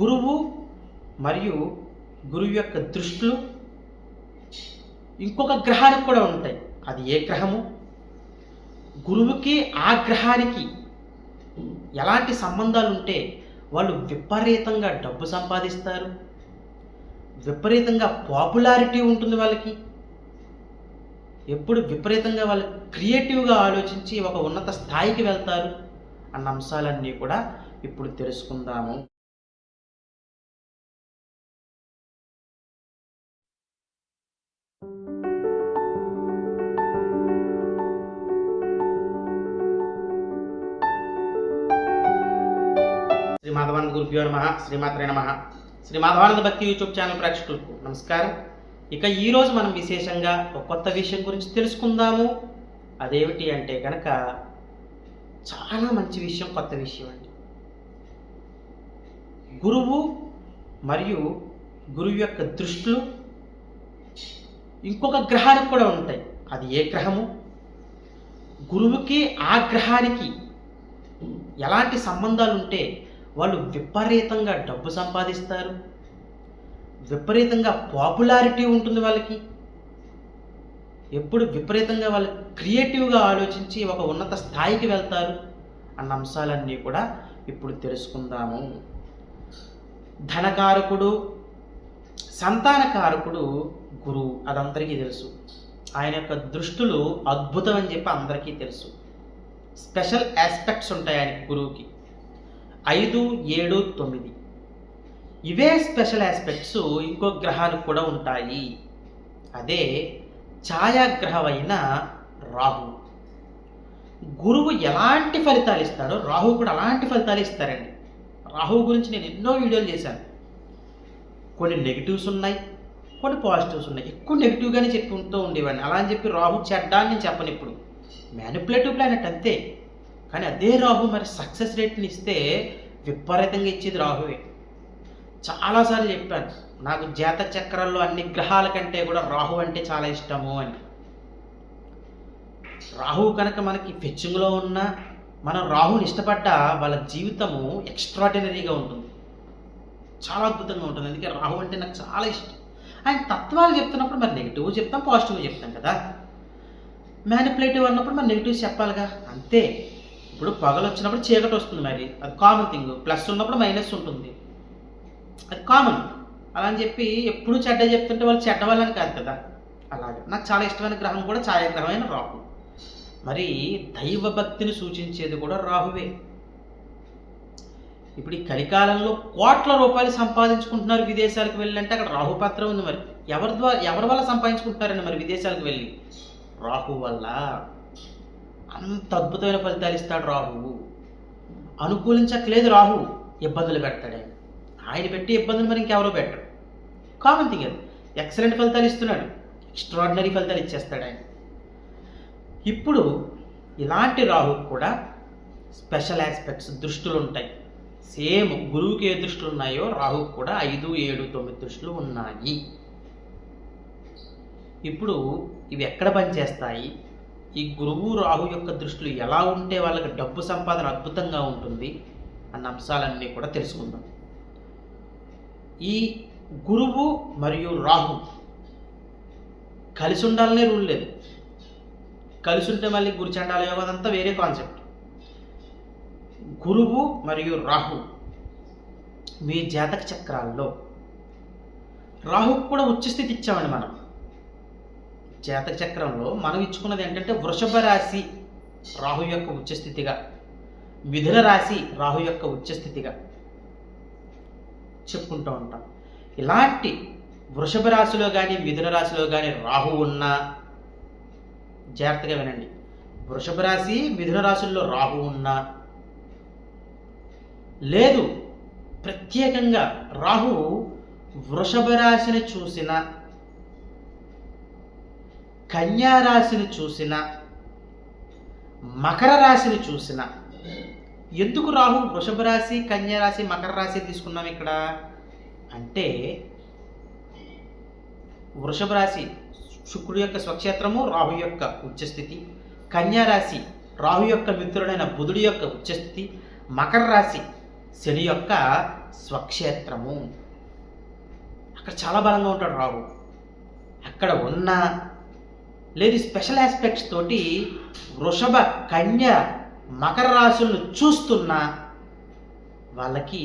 గురువు మరియు గురువు యొక్క దృష్టిలు ఇంకొక గ్రహానికి కూడా ఉంటాయి. అది ఏ గ్రహము? గురువుకి ఆ గ్రహానికి ఎలాంటి సంబంధాలు ఉంటే వాళ్ళు విపరీతంగా డబ్బు సంపాదిస్తారు. విపరీతంగా పాపులారిటీ ఉంటుంది వాళ్ళకి. ఎప్పుడు విపరీతంగా వాళ్ళు క్రియేటివ్గా ఆలోచించి ఒక ఉన్నత స్థాయికి వెళ్తారు అన్న అంశాలన్నీ కూడా ఇప్పుడు తెలుసుకుందాము. గురుభ్యో నమ శ్రీమాత్రే నమ. శ్రీ మాధవానంద భక్తి యూట్యూబ్ ఛానల్ ప్రేక్షకులకు నమస్కారం. ఇక ఈరోజు మనం విశేషంగా ఒక కొత్త విషయం గురించి తెలుసుకుందాము. అదేమిటి అంటే కనుక చాలా మంచి విషయం కొత్త విషయం అండి. గురువు మరియు గురువు యొక్క దృష్టిలు ఇంకొక గ్రహానికి కూడా ఉంటాయి. అది ఏ గ్రహము? గురువుకి ఆ గ్రహానికి ఎలాంటి సంబంధాలు ఉంటే వాళ్ళు విపరీతంగా డబ్బు సంపాదిస్తారు. విపరీతంగా పాపులారిటీ ఉంటుంది వాళ్ళకి. ఎప్పుడు విపరీతంగా వాళ్ళు క్రియేటివ్గా ఆలోచించి ఒక ఉన్నత స్థాయికి వెళ్తారు అన్న అంశాలన్నీ కూడా ఇప్పుడు తెలుసుకుందాము. ధనకారకుడు సంతానకారకుడు గురువు అదందరికీ తెలుసు. ఆయన యొక్క దృష్టులు అద్భుతం అని చెప్పి అందరికీ తెలుసు. స్పెషల్ ఆస్పెక్ట్స్ ఉంటాయి ఆయన గురువుకి. ఐదు ఏడు తొమ్మిది. ఇవే స్పెషల్ ఆస్పెక్ట్స్ ఇంకో గ్రహానికి కూడా ఉంటాయి. అదే ఛాయాగ్రహమైన రాహు. గురువు ఎలాంటి ఫలితాలు ఇస్తాడో రాహు కూడా అలాంటి ఫలితాలు ఇస్తారండి. రాహు గురించి నేను ఎన్నో వీడియోలు చేశాను. కొన్ని నెగిటివ్స్ ఉన్నాయి కొన్ని పాజిటివ్స్ ఉన్నాయి. ఎక్కువ నెగిటివ్గానే చెప్పుకుంటూ ఉండేవాడిని. అలా అని చెప్పి రాహు చెడ్డా అని నేను చెప్పను ఇప్పుడు. మ్యానిపులేటివ్ ప్లానెట్ అంతే. కానీ అదే రాహు మరి సక్సెస్ రేట్ని ఇస్తే విపరీతంగా ఇచ్చేది రాహువే. చాలాసార్లు చెప్పాను నాకు జాత చక్రాల్లో అన్ని గ్రహాల కంటే కూడా రాహు అంటే చాలా ఇష్టము అని. రాహు కనుక మనకి ఫెచ్చింగ్లో ఉన్న మనం రాహుని ఇష్టపడ్డ వాళ్ళ జీవితము ఎక్స్ట్రాడినరీగా ఉంటుంది. చాలా అద్భుతంగా ఉంటుంది. అందుకే రాహు అంటే నాకు చాలా ఇష్టం. ఆయన తత్వాలు చెప్తున్నప్పుడు మరి నెగిటివ్ చెప్తాం పాజిటివ్ చెప్తాం కదా. మ్యానిపులేటివ్ అన్నప్పుడు మరి నెగిటివ్ చెప్పాలిగా? అంతే. ఇప్పుడు పగలు వచ్చినప్పుడు చీకటి వస్తుంది మరి. అది కామన్ థింగ్ ప్లస్ ఉన్నప్పుడు మైనస్ ఉంటుంది. అది కామన్ అలా అని చెప్పి ఎప్పుడు చెడ్డ చెప్తుంటే వాళ్ళు చెడ్డ వాళ్ళని కాదు కదా. అలాగే. నాకు చాలా ఇష్టమైన గ్రహం కూడా ఛాయాగ్రహమైన రాహు. మరి దైవ భక్తిని సూచించేది కూడా రాహువే. ఇప్పుడు ఈ కలికాలంలో కోట్ల రూపాయలు సంపాదించుకుంటున్నారు విదేశాలకు వెళ్ళి అంటే అక్కడ రాహుపత్రం ఉంది మరి. ఎవరి ద్వారా ఎవరి వల్ల సంపాదించుకుంటున్నారండి మరి విదేశాలకు వెళ్ళి? రాహు వల్ల. అంత అద్భుతమైన ఫలితాలు ఇస్తాడు రాహువు అనుకూలించట్లేదు రాహు. ఇబ్బందులు పెడతాడే. ఆయన పెట్టి ఇబ్బందులు మరి ఇంకెవరో పెట్టరు. కామన్ థింగ్ అది ఎక్సలెంట్ ఫలితాలు ఇస్తున్నాడు. ఎక్స్ట్రాడినరీ ఫలితాలు ఇచ్చేస్తాడు ఆయన. ఇప్పుడు ఇలాంటి రాహుకు కూడా స్పెషల్ ఆస్పెక్ట్స్ దృష్టులు ఉంటాయి. సేమ్ గురువుకి ఏ దృష్టిలు ఉన్నాయో రాహుకు కూడా ఐదు ఏడు తొమ్మిది దృష్టిలు ఉన్నాయి. ఇప్పుడు ఇవి ఎక్కడ పనిచేస్తాయి? ఈ గురువు రాహు యొక్క దృష్టిలో ఎలా ఉంటే వాళ్ళకి డబ్బు సంపాదన అద్భుతంగా ఉంటుంది అన్న అంశాలన్నీ కూడా తెలుసుకుందాం. ఈ గురువు మరియు రాహు కలిసి ఉండాలనే రూల్ లేదు. కలిసి ఉంటే మళ్ళీ గురుచండాల యోగం అంతా వేరే కాన్సెప్ట్. గురువు మరియు రాహు మీ జాతక చక్రాల్లో రాహుకు కూడా ఉచ్చస్థితి ఇచ్చామండి మనం. జాతక చక్రంలో మనం ఇచ్చుకున్నది ఏంటంటే వృషభ రాశి రాహు యొక్క ఉచ్చస్థితిగా మిథున రాశి రాహు యొక్క ఉచ్చస్థితిగా చెప్పుకుంటూ ఉంటాం. ఇలాంటి వృషభ రాశిలో కానీ మిథున రాశిలో కానీ రాహు ఉన్నా జాగ్రత్తగా వినండి. వృషభ రాశి మిథున రాశుల్లో రాహు ఉన్నా లేదు ప్రత్యేకంగా రాహు వృషభ రాశిని చూసిన కన్యారాశిని చూసిన మకర రాశిని చూసిన. ఎందుకు రాహు వృషభ రాశి కన్యారాశి మకర రాశి తీసుకున్నాం ఇక్కడ? అంటే వృషభ రాశి శుక్రుడు యొక్క స్వక్షేత్రము రాహు యొక్క ఉచ్చస్థితి. కన్యారాశి రాహు యొక్క మిత్రుడైన బుధుడి యొక్క ఉచ్చస్థితి. మకర రాశి శని యొక్క స్వక్షేత్రము. అక్కడ చాలా బలంగా ఉంటాడు రాహు. అక్కడ ఉన్న లేదు స్పెషల్ ఆస్పెక్ట్స్ తోటి వృషభ కన్య మకర రాశులను చూస్తున్న వాళ్ళకి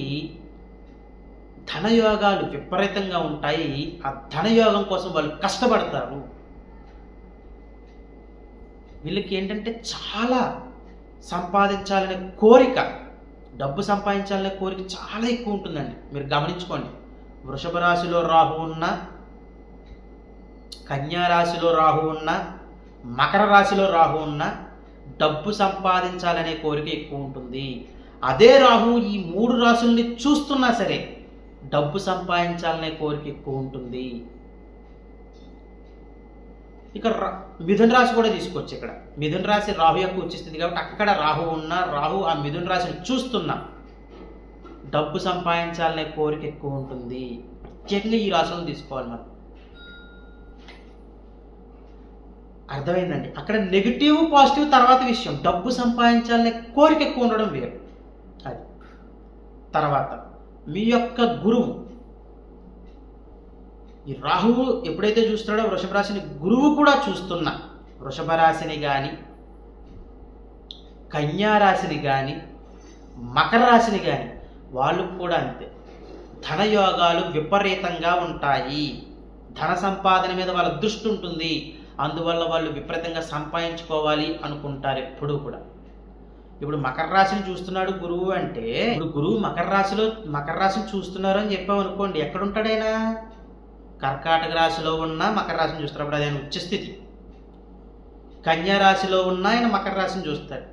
ధనయోగాలు విపరీతంగా ఉంటాయి. ఆ ధనయోగం కోసం వాళ్ళు కష్టపడతారు. వీళ్ళకి ఏంటంటే చాలా సంపాదించాలనే కోరిక డబ్బు సంపాదించాలనే కోరిక చాలా ఎక్కువ ఉంటుందండి. మీరు గమనించుకోండి. వృషభ రాశిలో రాహు ఉన్న కన్యా రాశిలో రాహు ఉన్న మకర రాశిలో రాహు ఉన్న డబ్బు సంపాదించాలనే కోరిక ఎక్కువ ఉంటుంది. అదే రాహు ఈ మూడు రాశుల్ని చూస్తున్నా సరే డబ్బు సంపాదించాలనే కోరిక ఎక్కువ ఉంటుంది. ఇక రా- మిథున రాశి కూడా తీసుకోవచ్చు ఇక్కడ. మిథున రాశి రాహు యొక్క ఉచిస్తుంది కాబట్టి అక్కడ రాహు ఉన్న రాహు ఆ మిథున రాశిని చూస్తున్నా డబ్బు సంపాదించాలనే కోరిక ఎక్కువ ఉంటుంది. ప్రత్యేకంగా ఈ రాశులను తీసుకోవాలి మనం అర్థమైందండి. అక్కడ నెగిటివ్ పాజిటివ్ తర్వాత విషయం. డబ్బు సంపాదించాలనే కోరిక ఎక్కువ ఉండడం వేరు. అది. తర్వాత మీ యొక్క గురువు. ఈ రాహువు ఎప్పుడైతే చూస్తున్నాడో వృషభ రాశిని గురువు కూడా చూస్తున్నా. వృషభ రాశిని కానీ కన్యా రాశిని కానీ మకర రాశిని కానీ వాళ్ళు కూడా అంతే. ధనయోగాలు విపరీతంగా ఉంటాయి. ధన సంపాదన మీద వాళ్ళ దృష్టి ఉంటుంది. అందువల్ల వాళ్ళు విపరీతంగా సంపాదించుకోవాలి అనుకుంటారు ఎప్పుడూ కూడా. ఇప్పుడు మకర రాశిని చూస్తున్నాడు గురువు అంటే ఇప్పుడు గురువు మకర రాశిలో మకర రాశిని చూస్తున్నారు అని చెప్పాం అనుకోండి ఎక్కడ ఉంటాడైనా కర్కాటక రాశిలో ఉన్న మకర రాశిని చూస్తున్నప్పుడు అది ఆయన ఉచ్చస్థితి కన్యా రాశిలో ఉన్న ఆయన మకర రాశిని చూస్తారు.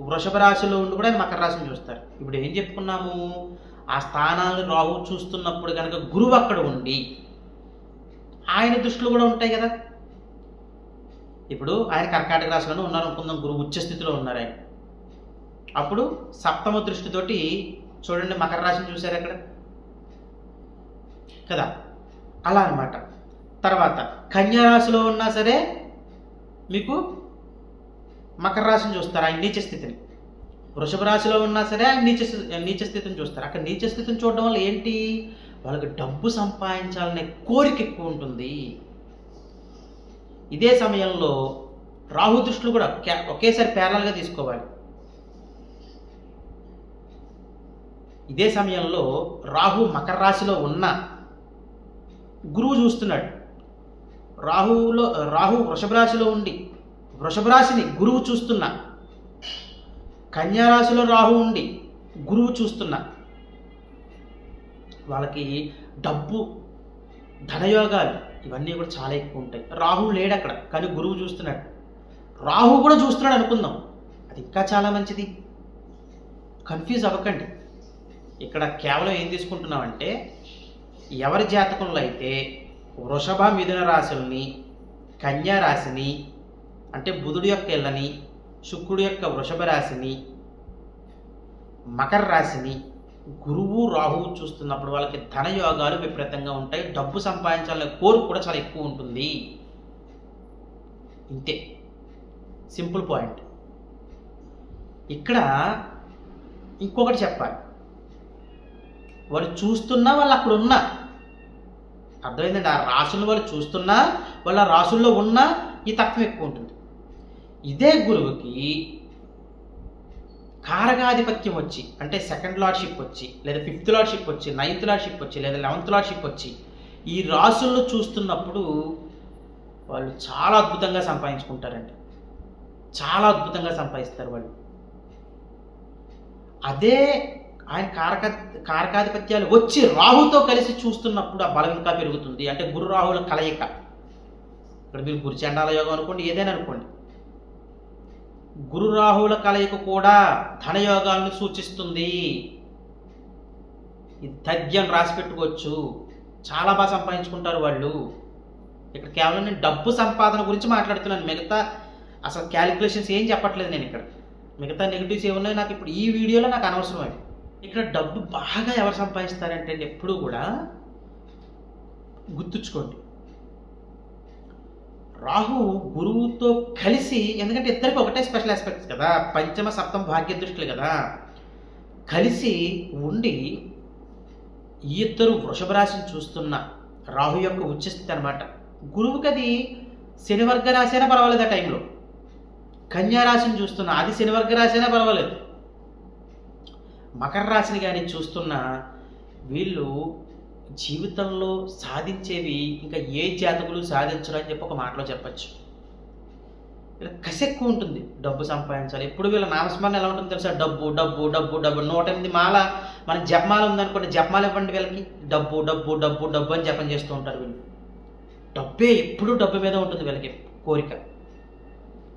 వృషభ రాశిలో ఉండి కూడా ఆయన మకర రాశిని చూస్తారు. ఇప్పుడు ఏం చెప్పుకున్నాము? ఆ స్థానాలను రాహు చూస్తున్నప్పుడు కనుక గురువు అక్కడ ఉండి ఆయన దృష్టిలో కూడా ఉంటాయి కదా. ఇప్పుడు ఆయన కర్కాటక రాశిలోనే ఉన్నారు అనుకుందాం. గురువు ఉచ్చస్థితిలో ఉన్నారు ఆయన. అప్పుడు సప్తమ దృష్టితోటి చూడండి మకర రాశిని చూశారు అక్కడ కదా? అలా అనమాట తర్వాత కన్యా రాశిలో ఉన్నా సరే మీకు మకర రాశిని చూస్తారు. ఆయన నీచ స్థితిని. వృషభ రాశిలో ఉన్నా సరే ఆయన నీచ నీచ స్థితిని చూస్తారు. అక్కడ నీచ స్థితిని చూడడం వల్ల ఏంటి? వాళ్ళకి డబ్బు సంపాదించాలనే కోరిక ఎక్కువ ఉంటుంది. ఇదే సమయంలో రాహు దృష్టిలు కూడా ఒకేసారి ప్యారల్గా తీసుకోవాలి. ఇదే సమయంలో రాహు మకర రాశిలో ఉన్న గురువు చూస్తున్నాడు. రాహువులో రాహు వృషభ రాశిలో ఉండి వృషభ రాశిని గురువు చూస్తున్నా కన్యా రాశిలో రాహు ఉండి గురువు చూస్తున్నా వాళ్ళకి డబ్బు ధనయోగాలు ఇవన్నీ కూడా చాలా ఎక్కువ ఉంటాయి. రాహు లేడు అక్కడ కానీ గురువు చూస్తున్నాడు. రాహు కూడా చూస్తున్నాడు అనుకుందాం. అది ఇంకా చాలా మంచిది. కన్ఫ్యూజ్ అవ్వకండి. ఇక్కడ కేవలం ఏం తీసుకుంటున్నామంటే ఎవరి జాతకంలో అయితే వృషభ మిథున రాశుల్ని కన్యా రాశిని అంటే బుధుడి యొక్క ఇళ్ళని శుక్రుడి యొక్క వృషభ రాశిని మకర రాశిని గురువు రాహువు చూస్తున్నప్పుడు వాళ్ళకి ధన యోగాలు విపరీతంగా ఉంటాయి డబ్బు సంపాదించాలనే కోరిక కూడా చాలా ఎక్కువ ఉంటుంది. ఇంతే. Simple point. ఇక్కడ ఇంకొకటి చెప్పాలి. వాళ్ళు చూస్తున్నా వాళ్ళు అక్కడ ఉన్నా. అర్థమైందండి? ఆ రాసులు వాళ్ళు చూస్తున్నా వాళ్ళ రాసుల్లో ఉన్నా ఈ తత్వం ఎక్కువ ఉంటుంది. ఇదే గురువుకి కారకాధిపత్యం వచ్చి అంటే సెకండ్ లార్డ్షిప్ వచ్చి లేదా ఫిఫ్త్ లార్డ్షిప్ వచ్చి నైన్త్ లార్డ్షిప్ వచ్చి లేదా లెవెన్త్ లార్డ్షిప్ వచ్చి ఈ రాసుల్లో చూస్తున్నప్పుడు వాళ్ళు చాలా అద్భుతంగా సంపాదించుకుంటారండి. చాలా అద్భుతంగా సంపాదిస్తారు వాళ్ళు. అదే ఆయన కారక కారకాధిపత్యాలు వచ్చి రాహుతో కలిసి చూస్తున్నప్పుడు ఆ బలం ఇంకా పెరుగుతుంది. అంటే గురు రాహుల కలయిక. ఇక్కడ మీరు గురు చండాల యోగం అనుకోండి ఏదైనా అనుకోండి. గురు రాహుల కలయిక కూడా ధనయోగాలను సూచిస్తుంది. ఇది తథ్యం రాసి పెట్టుకోవచ్చు. చాలా బాగా సంపాదించుకుంటారు వాళ్ళు. ఇక్కడ కేవలం నేను డబ్బు సంపాదన గురించి మాట్లాడుతున్నాను. మిగతా అసలు క్యాలిక్యులేషన్స్ ఏం చెప్పట్లేదు నేను ఇక్కడ. మిగతా నెగిటివ్స్ ఏమున్నాయి నాకు ఇప్పుడు ఈ వీడియోలో నాకు అనవసరం అవి ఇక్కడ డబ్బు బాగా ఎవరు సంపాదిస్తారంటే అండి ఎప్పుడూ కూడా గుర్తుంచుకోండి. రాహు గురువుతో కలిసి ఎందుకంటే ఇద్దరికి ఒకటే స్పెషల్ ఆస్పెక్ట్స్ కదా పంచమ సప్తమ భాగ్య దృష్టిలు కదా కలిసి ఉండి ఈ ఇద్దరు వృషభ రాశిని చూస్తున్న రాహు యొక్క ఉచ్చస్థితి అనమాట గురువుకి అది శనివర్గ రాశి అయినా పర్వాలేదు ఆ టైంలో కన్యా రాశిని చూస్తున్న అది శనివర్గ రాశి అయినా పర్వాలేదు. మకర రాశిని కానీ చూస్తున్న వీళ్ళు జీవితంలో సాధించేవి ఇంకా ఏ జాతకులు సాధించరు అని చెప్పి ఒక మాటలో చెప్పచ్చు. ఇలా కసి ఎక్కువ ఉంటుంది డబ్బు సంపాదించాలి. ఎప్పుడు వీళ్ళ నామస్మరణ ఎలా ఉంటుంది తెలుసా? డబ్బు డబ్బు డబ్బు డబ్బు. నూట ఎనిమిది మాల మన జపమాల ఉందనుకోండి జపమాల ఇవ్వండి వీళ్ళకి. డబ్బు డబ్బు డబ్బు డబ్బు అని జపం చేస్తూ ఉంటారు వీళ్ళు. డబ్బే ఎప్పుడూ డబ్బు మీద ఉంటుంది వీళ్ళకి కోరిక.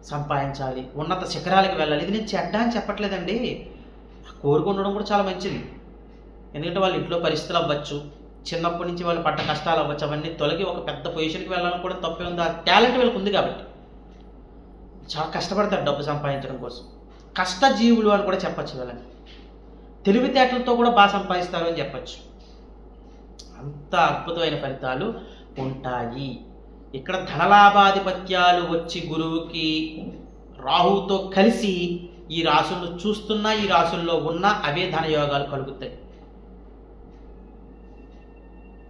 సంపాదించాలి ఉన్నత శిఖరాలకు వెళ్ళాలి. ఇది నేను చెడ్డ అని చెప్పట్లేదండి. కోరిక ఉండడం కూడా చాలా మంచిది. ఎందుకంటే వాళ్ళ ఇంట్లో పరిస్థితులు అవ్వచ్చు. చిన్నప్పటి నుంచి వాళ్ళు పడ్డ కష్టాలు అవ్వచ్చు అవన్నీ తొలగి ఒక పెద్ద పొజిషన్కి వెళ్ళాలని కూడా తప్పే ఉంది. ఆ టాలెంట్ వీళ్ళకి ఉంది కాబట్టి. చాలా కష్టపడతారు డబ్బు సంపాదించడం కోసం. కష్టజీవులు అని కూడా చెప్పచ్చు వీళ్ళని. తెలివితేటలతో కూడా బాగా సంపాదిస్తారు అని చెప్పచ్చు. అంత అద్భుతమైన ఫలితాలు ఉంటాయి. ఇక్కడ ధనలాభాధిపత్యాలు వచ్చి గురువుకి రాహుతో కలిసి ఈ రాసులను చూస్తున్నా ఈ రాసుల్లో ఉన్న అవే ధనయోగాలు కలుగుతాయి.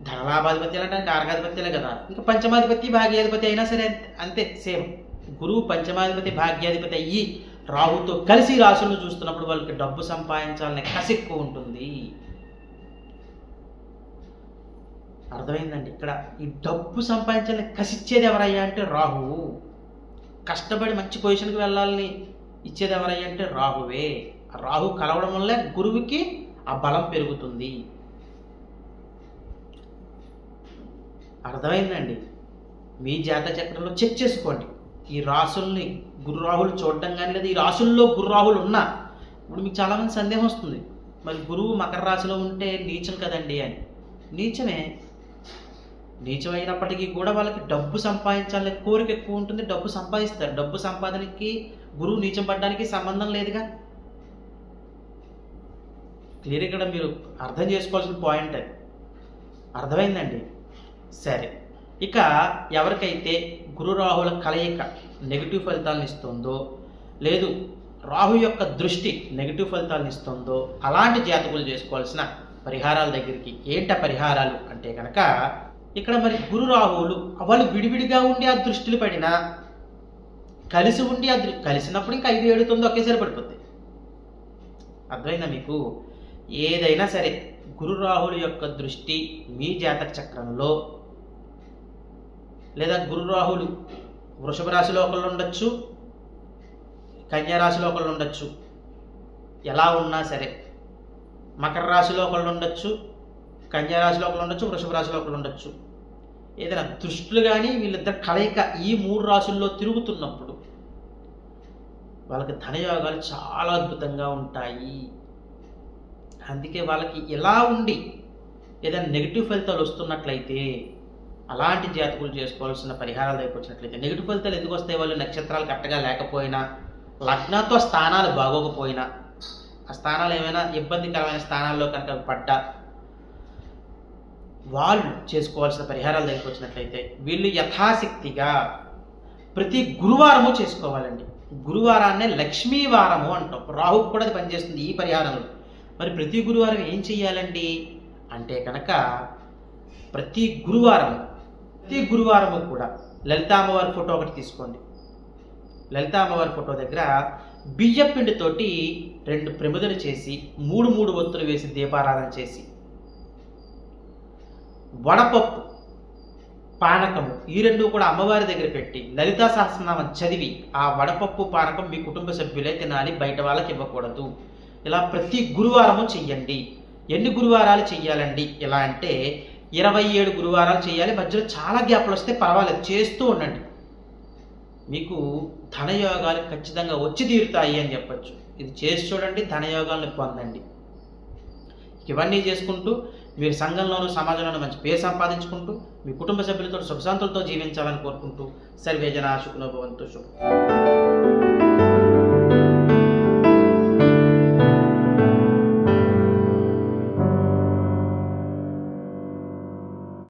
ధనలాభాధిపత్యాలు అంటే కారకాధిపత్యాలే కదా. ఇంకా పంచమాధిపతి భాగ్యాధిపతి అయినా సరే అంతే సేమ్. గురువు పంచమాధిపతి భాగ్యాధిపతి అయ్యి రాహుతో కలిసి రాసులను చూస్తున్నప్పుడు వాళ్ళకి డబ్బు సంపాదించాలనే కసి ఎక్కువ ఉంటుంది. అర్థమైందండి ఇక్కడ? ఈ డబ్బు సంపాదించాలని కసిచ్చేది ఎవరయ్యా అంటే రాహువు. కష్టపడి మంచి పొజిషన్కి వెళ్ళాలని ఇచ్చేది ఎవరయ్యా అంటే రాహువే. రాహు కలవడం వల్ల గురువుకి ఆ బలం పెరుగుతుంది. అర్థమైందండి. మీ జాత చక్రంలో చెక్ చేసుకోండి. ఈ రాసుల్ని గురు చూడడం కానీ లేదా ఈ రాసుల్లో గురురాహులు ఉన్నా ఇప్పుడు మీకు చాలామంది సందేహం వస్తుంది. మరి గురువు మకర రాశిలో ఉంటే నీచం కదండి అని. నీచమే. నీచం అయినప్పటికీ కూడా వాళ్ళకి డబ్బు సంపాదించాలనే కోరిక ఎక్కువ ఉంటుంది. డబ్బు సంపాదిస్తారు. డబ్బు సంపాదనకి గురువు నీచం పడడానికి సంబంధం లేదుగా. క్లియర్ ఇక్కడ మీరు అర్థం చేసుకోవాల్సిన పాయింట్ అది అర్థమైందండి? సరే. ఇక ఎవరికైతే గురు రాహుల కలయిక నెగిటివ్ ఫలితాలను ఇస్తుందో లేదు రాహు యొక్క దృష్టి నెగిటివ్ ఫలితాలను ఇస్తుందో అలాంటి జాతకులు చేసుకోవాల్సిన పరిహారాల దగ్గరికి ఏంట పరిహారాలు అంటే కనుక ఇక్కడ మరి గురు రాహువులు వాళ్ళు విడివిడిగా ఉండి ఆ దృష్టిలు పడినా కలిసి ఉండి ఆ కలిసినప్పుడు ఇంకా ఐదు ఏడు తొమ్మిది ఒకేసారి పడిపోతాయి. అర్థమైందా మీకు? ఏదైనా సరే గురు రాహుల యొక్క దృష్టి మీ జాతక చక్రంలో లేదా గురు రాహులు వృషభ రాశిలో ఒకళ్ళు ఉండొచ్చు కన్యారాశిలో ఒకళ్ళు ఉండొచ్చు. ఎలా ఉన్నా సరే. మకర రాశిలో ఒకళ్ళు ఉండొచ్చు కన్యారాశిలో ఒకళ్ళు ఉండొచ్చు వృషభ రాశిలో ఒకళ్ళు ఉండొచ్చు. ఏదైనా దృష్టిలు కానీ వీళ్ళిద్దరు కలయిక ఈ మూడు రాశుల్లో తిరుగుతున్నప్పుడు వాళ్ళకి ధనయోగాలు చాలా అద్భుతంగా ఉంటాయి. అందుకే వాళ్ళకి ఇలా ఉండి ఏదైనా నెగిటివ్ ఫలితాలు వస్తున్నట్లయితే అలాంటి జాతకులు చేసుకోవాల్సిన పరిహారాలు దగ్గరికి వచ్చినట్లయితే నెగిటివ్ ఫలితాలు ఎందుకు వస్తాయి? వాళ్ళు నక్షత్రాలు కరెక్ట్గా లేకపోయినా లగ్నంతో స్థానాలు బాగోకపోయినా ఆ స్థానాలు ఏమైనా ఇబ్బందికరమైన స్థానాల్లో కనుక పడ్డా వాళ్ళు చేసుకోవాల్సిన పరిహారాల దగ్గరికి వచ్చినట్లయితే వీళ్ళు యథాశక్తిగా ప్రతి గురువారము చేసుకోవాలండి. గురువారాన్నే లక్ష్మీ వారము అంటాం. రాహుకు కూడా అది పనిచేస్తుంది ఈ పరిహారంలో. మరి ప్రతి గురువారం ఏం చెయ్యాలండి? అంటే కనుక ప్రతి గురువారం ప్రతి గురువారము కూడా లలితా అమ్మవారి ఫోటో ఒకటి తీసుకోండి. లలితా అమ్మవారి ఫోటో దగ్గర బియ్యపిండితోటి రెండు ప్రమిదలు చేసి మూడు మూడు ఒత్తులు వేసి దీపారాధన చేసి వడపప్పు పానకము ఈ రెండు కూడా అమ్మవారి దగ్గర పెట్టి లలితా సహస్రనామం చదివి ఆ వడపప్పు పానకం మీ కుటుంబ సభ్యులే తినాలి బయట వాళ్ళకి ఇవ్వకూడదు. ఇలా ప్రతి గురువారము చెయ్యండి. ఎన్ని గురువారాలు చెయ్యాలండి? ఇలా అంటే ఇరవై ఏడు గురువారాలు చేయాలి మధ్యలో చాలా గ్యాప్లు వస్తే పర్వాలేదు చేస్తూ ఉండండి. మీకు ధనయోగాలు ఖచ్చితంగా వచ్చి తీరుతాయి అని చెప్పొచ్చు. ఇది చేసి చూడండి ధనయోగాలను పొందండి. ఇవన్నీ చేసుకుంటూ మీరు సంఘంలోనూ సమాజంలోనూ మంచి పేరు సంపాదించుకుంటూ మీ కుటుంబ సభ్యులతో సుఖశాంతులతో జీవించాలని కోరుకుంటూ సర్వేజన శుకునోభవంతు శుభం.